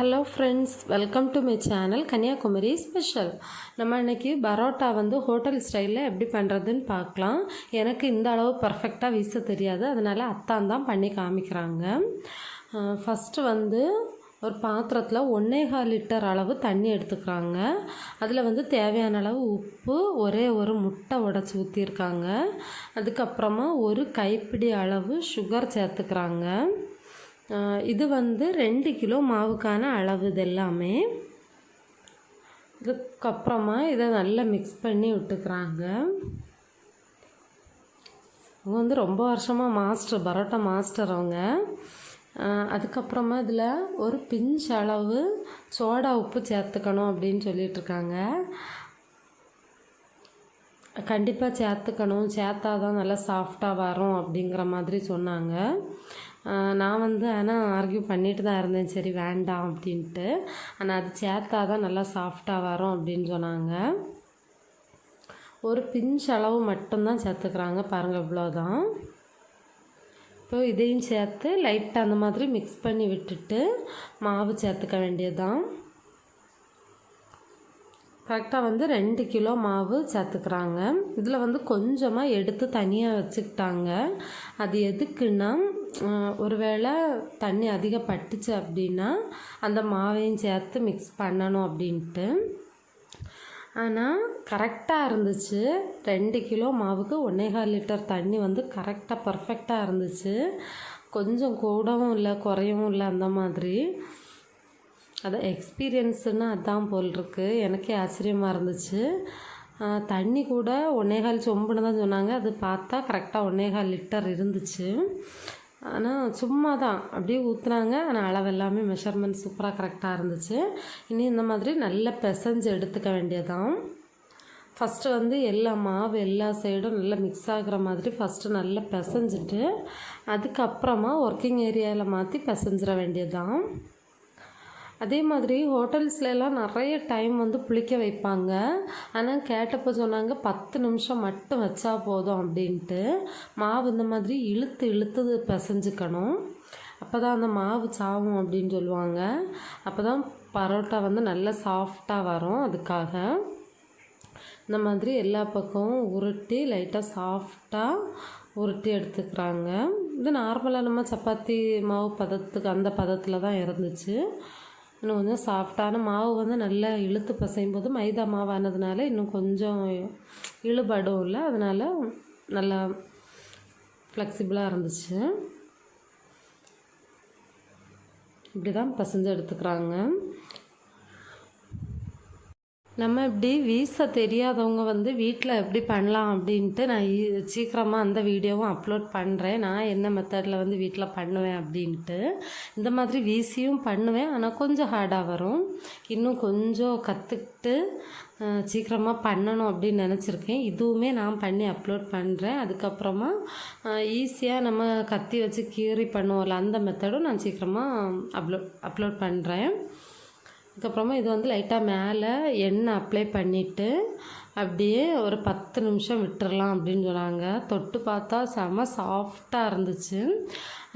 Hello friends welcome to my channel Kanyakumari special நம்ம இன்றைக்கி பரோட்டா வந்து ஹோட்டல் ஸ்டைலில் எப்படி பண்ணுறதுன்னு பார்க்கலாம். எனக்கு இந்த அளவு பர்ஃபெக்டாக வீச தெரியாது. அதனால் அத்தான் தான் பண்ணி காமிக்கிறாங்க. ஃபஸ்ட்டு வந்து ஒரு பாத்திரத்தில் ஒன்றேகால் லிட்டர் அளவு தண்ணி எடுத்துக்கிறாங்க. அதில் வந்து தேவையான அளவு உப்பு ஒரே ஒரு முட்டை உடச்சி ஊற்றிருக்காங்க அதுக்கப்புறமா ஒரு கைப்பிடி அளவு சுகர் சேர்த்துக்கிறாங்க. இது வந்து ரெண்டு கிலோ மாவுக்கான அளவு இது எல்லாமே இதுக்கப்புறமா இதை நல்லா மிக்ஸ் பண்ணி விட்டுக்கிறாங்க. அவங்க வந்து ரொம்ப வருஷமாக மாஸ்டர் பரோட்டா மாஸ்டர் அவங்க. அதுக்கப்புறமா இதில் ஒரு பிஞ்ச் அளவு சோடா உப்பு சேர்த்துக்கணும் அப்படின்னு சொல்லிட்டு இருக்காங்க கண்டிப்பாக சேர்த்துக்கணும். சேர்த்தா தான் நல்லா சாஃப்டாக வரும் அப்படிங்கிற மாதிரி சொன்னாங்க. நான் வந்து ஆனால் ஆர்கியூ பண்ணிட்டு தான் இருந்தேன். சரி வேண்டாம் அப்படின்ட்டு. ஆனால் அது சேர்த்தா தான் நல்லா சாஃப்டாக வரும் அப்படின்னு சொன்னாங்க. ஒரு பிஞ்ச் அளவு மட்டும்தான் சேர்த்துக்கிறாங்க. பாருங்கள் இவ்வளோதான் இப்போ இதையும் சேர்த்து லைட்டாக அந்த மாதிரி மிக்ஸ் பண்ணி விட்டுட்டு மாவு சேர்த்துக்க வேண்டியதுதான். கரெக்டாக வந்து ரெண்டு கிலோ மாவு சேர்த்துக்கிறாங்க. இதில் வந்து கொஞ்சமாக எடுத்து தனியாக வச்சுக்கிட்டாங்க. அது எதுக்குன்னா ஒருவேளை தண்ணி அதிகம் பட்டுச்சு அப்படின்னா அந்த மாவையும் சேர்த்து மிக்ஸ் பண்ணணும் அப்படின்ட்டு. ஆனால் கரெக்டாக இருந்துச்சு. ரெண்டு கிலோ மாவுக்கு ஒன்னேகால் லிட்டர் தண்ணி வந்து கரெக்டாக பர்ஃபெக்டாக இருந்துச்சு. கொஞ்சம் கூடவும் இல்லை குறையவும் இல்லை அந்த மாதிரி. அது எக்ஸ்பீரியன்ஸுன்னு அதான் போல் இருக்கு. எனக்கே ஆச்சரியமாக இருந்துச்சு. தண்ணி கூட ஒன்னேகால் சொம்புன்னு தான் சொன்னாங்க. அது பார்த்தா கரெக்டாக ஒன்னேகால் லிட்டர் இருந்துச்சு. ஆனால் சும்மா தான் அப்படியே ஊற்றுனாங்க ஆனால் அளவு எல்லாமே மெஷர்மெண்ட் சூப்பராக கரெக்டாக இருந்துச்சு. இனி இந்த மாதிரி நல்லா பிசைஞ்சு எடுத்துக்க வேண்டியதான் ஃபஸ்ட்டு வந்து எல்லா மாவு எல்லா சைடும் நல்லா மிக்ஸ் ஆகுற மாதிரி ஃபஸ்ட்டு நல்லா பிசைஞ்சிட்டு அதுக்கப்புறமா ஒர்க்கிங் ஏரியாவில் மாற்றி பிசைஞ்சிட வேண்டியதுதான். அதே மாதிரி ஹோட்டல்ஸ்லலாம் நிறைய டைம் வந்து புளிக்க வைப்பாங்க. ஆனால் கேட்டப்போ சொன்னாங்க பத்து நிமிஷம் மட்டும் வச்சா போதும் அப்படின்ட்டு. மாவு இந்த மாதிரி இழுத்து இழுத்து பிசைஞ்சுக்கணும். அப்போ தான் அந்த மாவு சாவும் அப்படின்னு சொல்லுவாங்க. அப்போ தான் பரோட்டா வந்து நல்லா சாஃப்டாக வரும் அதுக்காக. இந்த மாதிரி எல்லா பக்கமும் உருட்டி லைட்டாக சாஃப்டாக உருட்டி எடுத்துக்கிறாங்க. இது நார்மலாக நம்ம சப்பாத்தி மாவு பதத்துக்கு அந்த பதத்தில் தான் இருந்துச்சு. இன்னும் கொஞ்சம் சாஃப்டான மாவு வந்து நல்லா இழுத்து பசையும் போது மைதா மாவானதுனால இன்னும் கொஞ்சம் இழுபடும் இல்லை. அதனால் நல்லா ஃப்ளெக்சிபிளாக இருந்துச்சு. இப்படி தான் பசைஞ்சு எடுத்துக்கிறாங்க. நம்ம இப்படி வீச தெரியாதவங்க வந்து வீட்டில் எப்படி பண்ணலாம் அப்படின்ட்டு நான் சீக்கிரமாக அந்த வீடியோவும் அப்லோட் பண்ணுறேன் நான் என்ன மெத்தடில் வந்து வீட்டில் பண்ணுவேன் அப்படின்ட்டு. இந்த மாதிரி வீசியும் பண்ணுவேன். ஆனால் கொஞ்சம் ஹார்டாக வரும். இன்னும் கொஞ்சம் கற்றுக்கிட்டு சீக்கிரமாக பண்ணணும் அப்படின்னு நினச்சிருக்கேன். இதுவுமே நான் பண்ணி அப்லோட் பண்ணுறேன் அதுக்கப்புறமா ஈஸியாக நம்ம கத்தி வச்சு கீறி பண்ணுவோம்ல அந்த மெத்தடும் நான் சீக்கிரமாக அப்லோட் அப்லோட் பண்ணுறேன் அதுக்கப்புறமா இது வந்து லைட்டாக மேலே எண்ணெய் அப்ளை பண்ணிவிட்டு அப்படியே ஒரு பத்து நிமிஷம் விட்டுறலாம் அப்படின்னு சொன்னாங்க. தொட்டு பார்த்தா செம சாஃப்டாக இருந்துச்சு.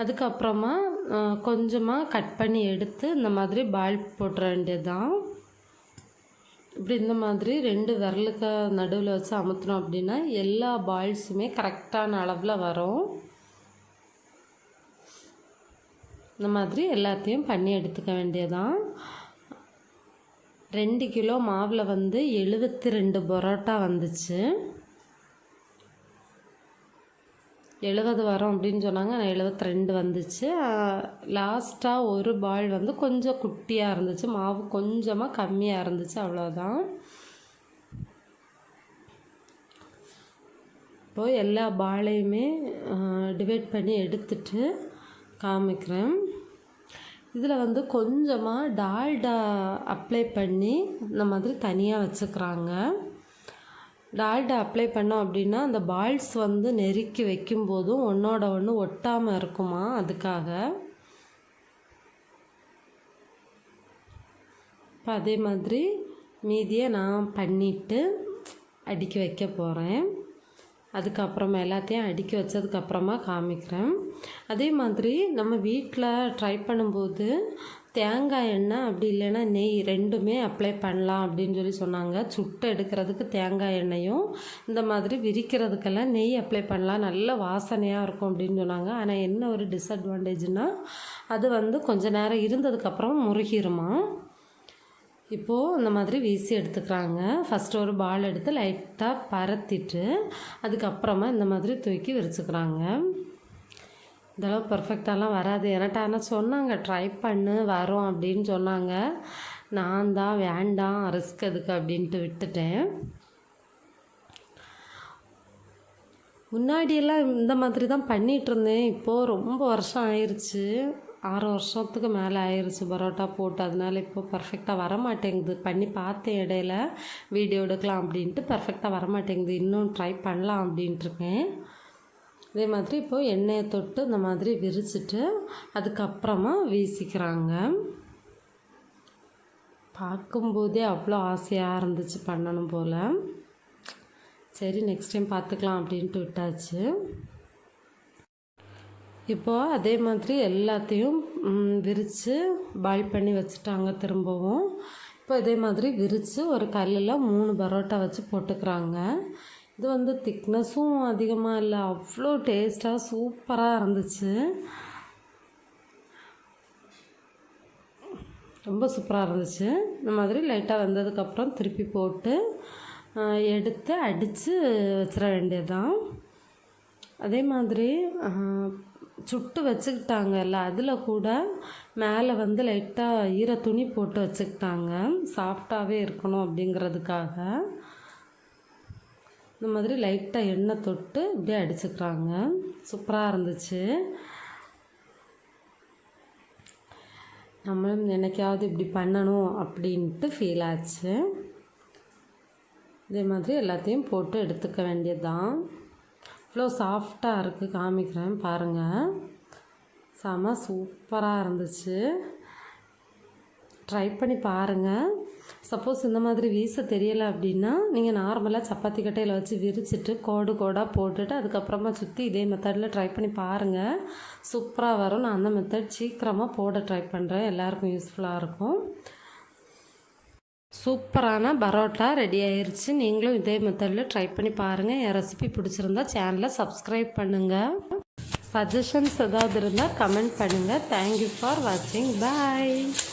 அதுக்கப்புறமா கொஞ்சமாக கட் பண்ணி எடுத்து இந்த மாதிரி பால் போட்டுற வேண்டியதுதான். இப்படி இந்த மாதிரி ரெண்டு விரலுக்கு நடுவில் வச்சு அமுத்தினோம் அப்படின்னா எல்லா பால்ஸுமே கரெக்டான அளவில் வரும். இந்த மாதிரி எல்லாத்தையும் பண்ணி எடுத்துக்க வேண்டியதான் ரெண்டு கிலோ மாவில் வந்து எழுபத்தி ரெண்டு பரோட்டா வந்துச்சு. எழுபது வரும் அப்படின்னு சொன்னாங்க. நான் எழுபத்தி ரெண்டு வந்துச்சு லாஸ்ட்டாக ஒரு பால் வந்து கொஞ்சம் குட்டியாக இருந்துச்சு. மாவு கொஞ்சமாக கம்மியாக இருந்துச்சு. அவ்வளோதான் இப்போது எல்லா பாலையுமே டிவைட் பண்ணி எடுத்துட்டு காமிக்கிறேன். இதில் வந்து கொஞ்சமாக டால்டா அப்ளை பண்ணி இந்த மாதிரி தனியாக வச்சுக்கிறாங்க. டால்டா அப்ளை பண்ணோம் அப்படின்னா அந்த பால்ஸ் வந்து நெருக்கி வைக்கும்போதும் ஒன்றோட ஒன்று ஒட்டாமல் இருக்குமா அதுக்காக? இப்போ அதே மாதிரி மீதியை நான் பண்ணிவிட்டு அடுக்கி வைக்க போகிறேன். அதுக்கப்புறமா எல்லாத்தையும் அடுக்கி வச்சதுக்கப்புறமா காமிக்கிறேன். அதே மாதிரி நம்ம வீட்டில் ட்ரை பண்ணும்போது தேங்காய் எண்ணெய் அப்படி இல்லைன்னா நெய் ரெண்டுமே அப்ளை பண்ணலாம் அப்படின்னு சொல்லி சொன்னாங்க. சுட்டு எடுக்கிறதுக்கு தேங்காய் எண்ணெயும் இந்த மாதிரி விரிக்கிறதுக்கெல்லாம் நெய் அப்ளை பண்ணலாம். நல்ல வாசனையாக இருக்கும் அப்படின்னு சொன்னாங்க. ஆனால் என்ன ஒரு டிஸ்அட்வான்டேஜ்னால் அது வந்து கொஞ்ச நேரம் இருந்ததுக்கப்புறம் முருகிருமா. இப்போது இந்த மாதிரி வீசி எடுத்துக்கிறாங்க. ஃபஸ்ட்டு ஒரு பால் எடுத்து லைட்டாக பரத்திட்டு அதுக்கப்புறமா இந்த மாதிரி தூக்கி விரிச்சுக்கிறாங்க. இதெல்லாம் பர்ஃபெக்டாலாம் வராது. என்கிட்ட ஆனால் சொன்னாங்க ட்ரை பண்ணு வரும் அப்படின்னு சொன்னாங்க. நான் தான் வேண்டாம் ரிஸ்க் எதுக்கு? அப்படின்ட்டு விட்டுட்டேன். முன்னாடியெல்லாம் இந்த மாதிரி தான் பண்ணிகிட்டு இருந்தேன். இப்போது ரொம்ப வருஷம் ஆயிடுச்சு ஆறு வருஷத்துக்கு மேலே ஆயிடுச்சு பரோட்டா போட்டு. அதனால இப்போ பர்ஃபெக்டாக வரமாட்டேங்குது. பண்ணி பார்த்தேன் இடையில வீடியோ எடுக்கலாம் அப்படின்ட்டு பர்ஃபெக்டாக வரமாட்டேங்குது. இன்னும் ட்ரை பண்ணலாம் அப்படின்ட்டு இருக்கேன் இதே மாதிரி இப்போது எண்ணெயை தொட்டு இந்த மாதிரி விரிச்சிட்டு அதுக்கப்புறமா வீசிக்கிறாங்க. பார்க்கும்போதே அவ்வளோ ஆசையாக இருந்துச்சு பண்ணணும் போல். சரி நெக்ஸ்ட் டைம் பார்த்துக்கலாம் அப்படின்ட்டு விட்டாச்சு. இப்போது அதே மாதிரி எல்லாத்தையும் விரித்து பாயில் பண்ணி வச்சுட்டாங்க திரும்பவும். இப்போ இதே மாதிரி விரித்து ஒரு கல்லில் மூணு பரோட்டா வச்சு போட்டுக்கிறாங்க. இது வந்து திக்னஸும் அதிகமாக இல்லை அவ்வளோ டேஸ்ட்டாக சூப்பராக இருந்துச்சு. ரொம்ப சூப்பராக இருந்துச்சு. இந்த மாதிரி லைட்டாக வந்ததுக்கப்புறம் திருப்பி போட்டு எடுத்து அடித்து வச்சிட வேண்டியதுதான். அதே மாதிரி சுட்டு வச்சுக்கிட்டாங்கல்ல அதில் கூட மேலே வந்து லைட்டாக ஈர துணி போட்டு வச்சுக்கிட்டாங்க. சாஃப்டாகவே இருக்கணும் அப்படிங்கிறதுக்காக. இந்த மாதிரி லைட்டாக எண்ணெய் தொட்டு இப்படியே அடிச்சுக்கிறாங்க. சூப்பராக இருந்துச்சு. நம்மளும் என்னைக்காவது இப்படி பண்ணணும் அப்படின்ட்டு ஃபீல் ஆச்சு. இதே மாதிரி எல்லாத்தையும் போட்டு எடுத்துக்க வேண்டியதுதான். அவ்வளோ சாஃப்டாக இருக்குது காமிக்கிறேன் பாருங்கள் செம சூப்பராக இருந்துச்சு. ட்ரை பண்ணி பாருங்கள் சப்போஸ் இந்த மாதிரி வீச தெரியலை அப்படின்னா நீங்கள் நார்மலாக சப்பாத்தி கட்டையில் வச்சு விரிச்சிட்டு கோடு கோடாக போட்டுட்டு அதுக்கப்புறமா சுற்றி இதே மெத்தடில் ட்ரை பண்ணி பாருங்கள் சூப்பராக வரும். நான் அந்த மெத்தட் சீக்கிரமாக போட ட்ரை பண்ணுறேன் எல்லாருக்கும் யூஸ்ஃபுல்லாக இருக்கும். சூப்பரான பரோட்டா ரெடி ஆயிடுச்சு நீங்களும் இதே மெத்தடில் ட்ரை பண்ணி பாருங்கள் என் ரெசிபி பிடிச்சிருந்தா சேனலை சப்ஸ்கிரைப் பண்ணுங்கள் சஜஷன்ஸ் ஏதாவது இருந்தால் கமெண்ட் பண்ணுங்கள் தேங்க்யூ ஃபார் வாட்சிங் பாய்